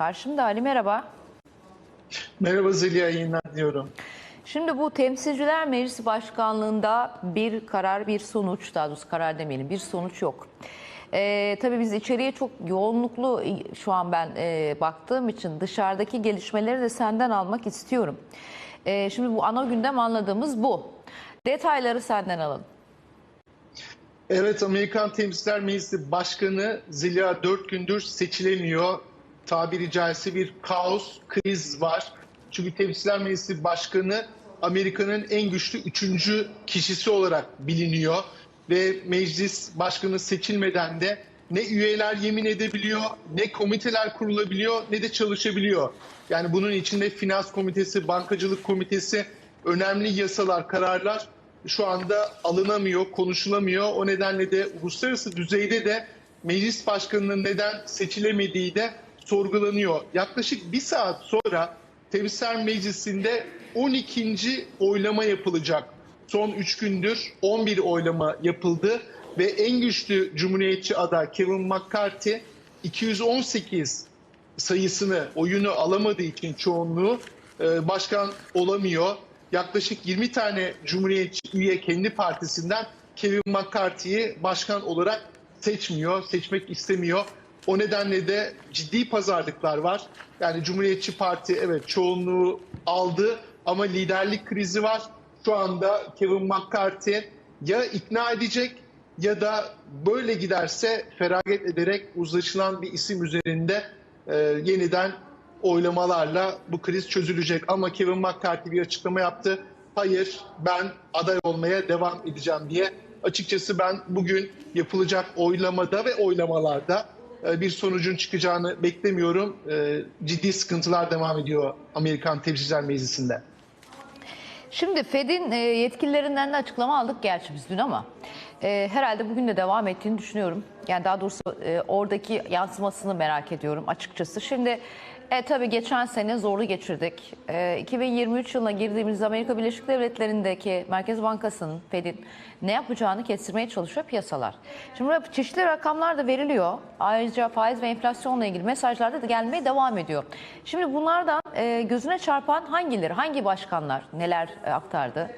Karşımda Ali merhaba. Merhaba Zeliha yayınlar diyorum. Şimdi bu Temsilciler Meclisi Başkanlığı'nda bir karar, bir sonuç, daha doğrusu karar demeyelim, bir sonuç yok. Ee, tabii biz içeriye çok yoğunluklu şu an ben e, baktığım için dışarıdaki gelişmeleri de senden almak istiyorum. Ee, şimdi bu ana gündem anladığımız bu. Detayları senden alalım. Evet Amerikan Temsilciler Meclisi Başkanı Zeliha 4 gündür seçilemiyor. Tabiri caizse bir kaos, kriz var. Çünkü Temsilciler Meclisi Başkanı Amerika'nın en güçlü üçüncü kişisi olarak biliniyor. Ve meclis başkanı seçilmeden de ne üyeler yemin edebiliyor, ne komiteler kurulabiliyor, ne de çalışabiliyor. Yani bunun içinde finans komitesi, bankacılık komitesi, önemli yasalar, kararlar şu anda alınamıyor, konuşulamıyor. O nedenle de uluslararası düzeyde de meclis başkanının neden seçilemediği de sorgulanıyor. Yaklaşık bir saat sonra Temsilciler Meclisi'nde 12. oylama yapılacak. Son 3 gündür 11 oylama yapıldı ve en güçlü Cumhuriyetçi aday Kevin McCarthy 218 sayısını oyunu alamadığı için çoğunluğu e, başkan olamıyor. Yaklaşık 20 tane Cumhuriyetçi üye kendi partisinden Kevin McCarthy'yi başkan olarak seçmiyor, seçmek istemiyor. O nedenle de ciddi pazarlıklar var. Yani Cumhuriyetçi Parti evet çoğunluğu aldı ama liderlik krizi var. Şu anda Kevin McCarthy ya ikna edecek ya da böyle giderse feragat ederek uzlaşılan bir isim üzerinde e, yeniden oylamalarla bu kriz çözülecek. Ama Kevin McCarthy bir açıklama yaptı. Hayır ben aday olmaya devam edeceğim diye. Açıkçası ben bugün yapılacak oylamada ve oylamalarda bir sonucun çıkacağını beklemiyorum. E, Ciddi sıkıntılar devam ediyor Amerikan Temsilciler Meclisi'nde. Şimdi Fed'in e, yetkililerinden de açıklama aldık gerçi biz dün ama e, herhalde bugün de devam ettiğini düşünüyorum. Yani daha doğrusu e, oradaki yansımasını merak ediyorum açıkçası. Şimdi e, tabii geçen sene zorlu geçirdik. E, 2023 yılına girdiğimizde Amerika Birleşik Devletleri'ndeki Merkez Bankası'nın Fed'in ne yapacağını kestirmeye çalışıyor piyasalar. Şimdi çeşitli rakamlar da veriliyor. Ayrıca faiz ve enflasyonla ilgili mesajlar da gelmeye devam ediyor. Şimdi bunlardan e, gözüne çarpan hangileri, hangi başkanlar neler e, aktardı?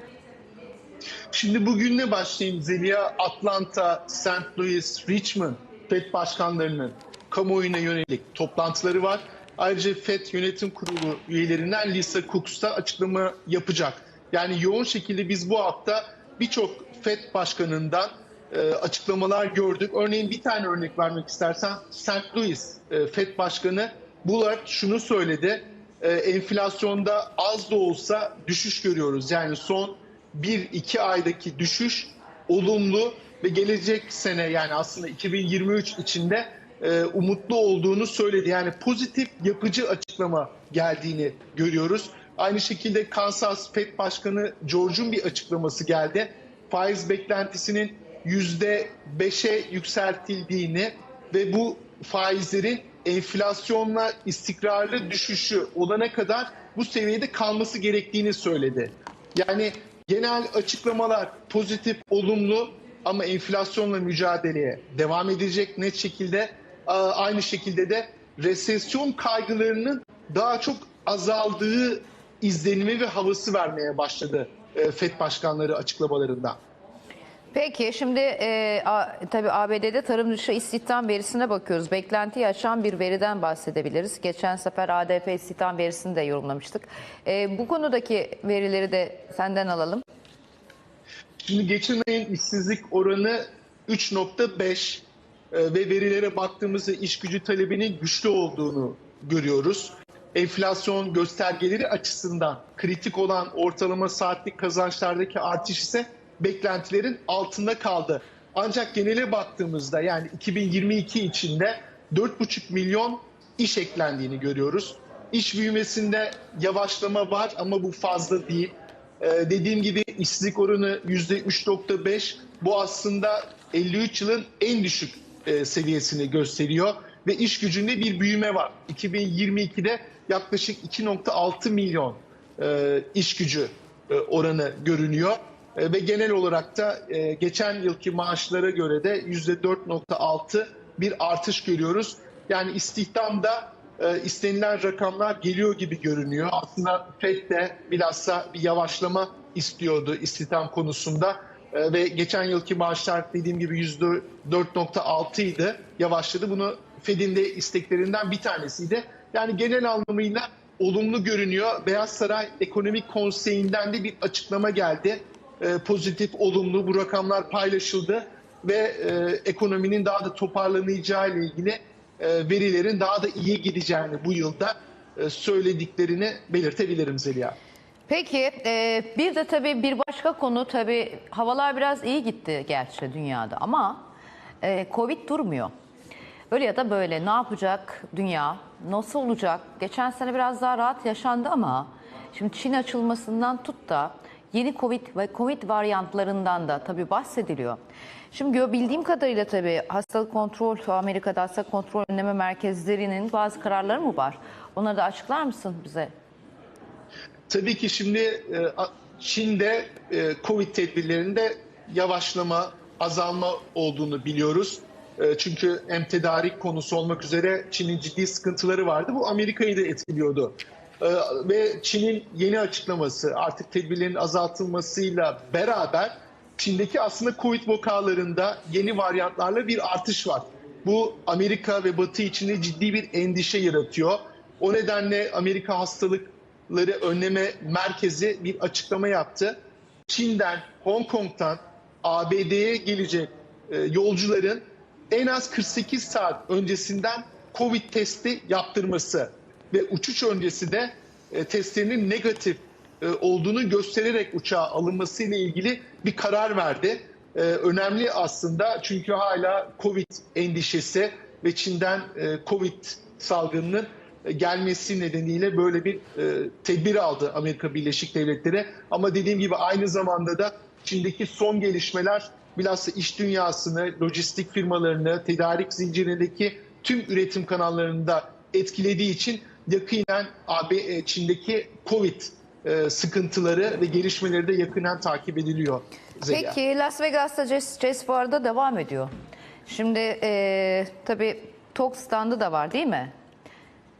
Şimdi bugünle başlayayım Zeliha. Atlanta, St. Louis, Richmond FED başkanlarının kamuoyuna yönelik toplantıları var. Ayrıca FED Yönetim Kurulu üyelerinden Lisa Cooks da açıklama yapacak. Yani yoğun şekilde biz bu hafta birçok FED başkanından e, açıklamalar gördük. Örneğin bir tane örnek vermek istersen St. Louis e, FED Başkanı Bullard şunu söyledi. E, enflasyonda az da olsa düşüş görüyoruz. Yani son 1-2 aydaki düşüş olumlu ve gelecek sene yani aslında 2023 içinde e, umutlu olduğunu söyledi. Yani pozitif yapıcı açıklama geldiğini görüyoruz. Aynı şekilde Kansas Fed Başkanı George'un bir açıklaması geldi. Faiz beklentisinin %5'e yükseltildiğini ve bu faizlerin enflasyonla istikrarlı düşüşü olana kadar bu seviyede kalması gerektiğini söyledi. Yani genel açıklamalar pozitif, olumlu ama enflasyonla mücadeleye devam edecek net şekilde. Aynı şekilde de resesyon kaygılarının daha çok azaldığı izlenimi ve havası vermeye başladı e, FED başkanları açıklamalarında. Peki şimdi e, a, tabii ABD'de tarım dışı istihdam verisine bakıyoruz. Beklentiyi aşan bir veriden bahsedebiliriz. Geçen sefer ADP istihdam verisini de yorumlamıştık. E, bu konudaki verileri de senden alalım. Şimdi geçen ayın işsizlik oranı 3.5 e, ve verilere baktığımızda iş gücü talebinin güçlü olduğunu görüyoruz. Enflasyon göstergeleri açısından kritik olan ortalama saatlik kazançlardaki artış ise beklentilerin altında kaldı. Ancak genele baktığımızda yani 2022 içinde 4,5 milyon iş eklendiğini görüyoruz. İş büyümesinde yavaşlama var ama bu fazla değil. Ee, dediğim gibi işsizlik oranı %3.5. Bu aslında 53 yılın en düşük e, seviyesini gösteriyor. Ve iş gücünde bir büyüme var. 2022'de yaklaşık 2.6 milyon e, iş gücü e, oranı görünüyor. E, ve genel olarak da geçen yılki maaşlara göre de %4.6 bir artış görüyoruz. Yani istihdamda e, istenilen rakamlar geliyor gibi görünüyor. Aslında FED de bilhassa bir yavaşlama istiyordu istihdam konusunda. E, ve geçen yılki maaşlar dediğim gibi %4.6 idi. Yavaşladı. Bunu Fed'in de isteklerinden bir tanesiydi. Yani genel anlamıyla olumlu görünüyor. Beyaz Saray Ekonomik Konseyi'nden de bir açıklama geldi. E, pozitif, olumlu bu rakamlar paylaşıldı ve e, ekonominin daha da toparlanacağı ile ilgili e, verilerin daha da iyi gideceğini bu yılda e, söylediklerini belirtebilirim Zeliha. Peki e, bir de tabii bir başka konu tabii havalar biraz iyi gitti gerçi dünyada ama e, Covid durmuyor. Öyle ya da böyle ne yapacak dünya? Nasıl olacak? Geçen sene biraz daha rahat yaşandı ama şimdi Çin açılmasından tut da yeni Covid ve Covid varyantlarından da tabii bahsediliyor. Şimdi bildiğim kadarıyla tabii hastalık kontrol, Amerika'da hastalık kontrol önleme merkezlerinin bazı kararları mı var? Onları da açıklar mısın bize? Tabii ki şimdi e, Çin'de e, Covid tedbirlerinde yavaşlama, azalma olduğunu biliyoruz. E, Çünkü hem konusu olmak üzere Çin'in ciddi sıkıntıları vardı. Bu Amerika'yı da etkiliyordu. Ve Çin'in yeni açıklaması artık tedbirlerin azaltılmasıyla beraber Çin'deki aslında Covid vakalarında yeni varyantlarla bir artış var. Bu Amerika ve Batı içinde ciddi bir endişe yaratıyor. O nedenle Amerika Hastalıkları Önleme Merkezi bir açıklama yaptı. Çin'den, Hong Kong'tan ABD'ye gelecek e, yolcuların en az 48 saat öncesinden Covid testi yaptırması ve uçuş öncesi de e, testlerinin negatif e, olduğunu göstererek uçağa alınması ile ilgili bir karar verdi. Önemli aslında çünkü hala Covid endişesi ve Çin'den Covid salgınının gelmesi nedeniyle böyle bir e, tedbir aldı Amerika Birleşik Devletleri. Ama dediğim gibi aynı zamanda da Çin'deki son gelişmeler bilhassa iş dünyasını, lojistik firmalarını, tedarik zincirindeki tüm üretim kanallarında etkilediği için yakinen AB, e, Çin'deki Covid e, sıkıntıları ve gelişmeleri de yakinen takip ediliyor. Zeliha. Peki Las Vegas'ta Jazz, Jazz Fuar'da devam ediyor. Şimdi e, tabii TOK standı da var değil mi?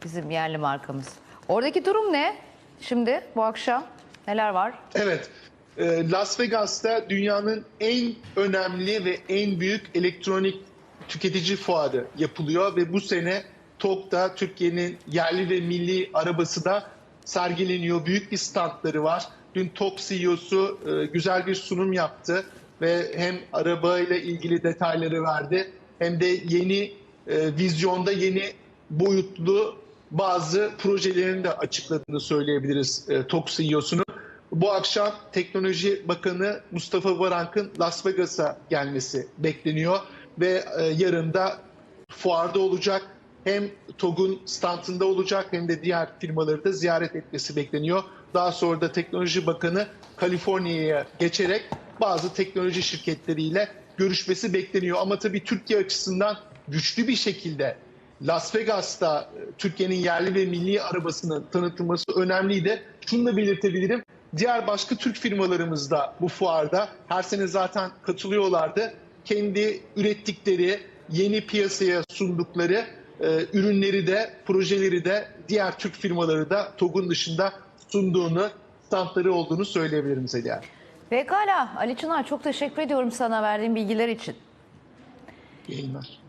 Bizim yerli markamız. Oradaki durum ne? Şimdi bu akşam neler var? Evet. e, Las Vegas'ta dünyanın en önemli ve en büyük elektronik tüketici fuarı yapılıyor ve bu sene TOK'ta Türkiye'nin yerli ve milli arabası da sergileniyor. Büyük bir standları var. Dün TOK CEO'su e, güzel bir sunum yaptı ve hem arabayla ilgili detayları verdi hem de yeni e, vizyonda yeni boyutlu bazı projelerini de açıkladığını söyleyebiliriz e, TOK CEO'sunun. Bu akşam Teknoloji Bakanı Mustafa Varank'ın Las Vegas'a gelmesi bekleniyor ve e, yarın da fuarda olacak. Hem TOG'un standında olacak hem de diğer firmaları da ziyaret etmesi bekleniyor. Daha sonra da Teknoloji Bakanı Kaliforniya'ya geçerek bazı teknoloji şirketleriyle görüşmesi bekleniyor. Ama tabii Türkiye açısından güçlü bir şekilde Las Vegas'ta e, Türkiye'nin yerli ve milli arabasının tanıtılması önemliydi. Şunu da belirtebilirim. Diğer başka Türk firmalarımız da bu fuarda her sene zaten katılıyorlardı. Kendi ürettikleri, yeni piyasaya sundukları e, ürünleri de, projeleri de diğer Türk firmaları da TOG'un dışında sunduğunu, standları olduğunu söyleyebilirim Zeliha. Pekala Ali Çınar çok teşekkür ediyorum sana verdiğin bilgiler için. Yayınlar.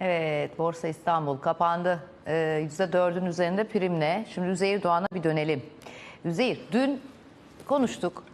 Evet Borsa İstanbul kapandı. Ee, %4'ün üzerinde primle. Şimdi Üzeyir Doğan'a bir dönelim. Üzeyir dün konuştuk.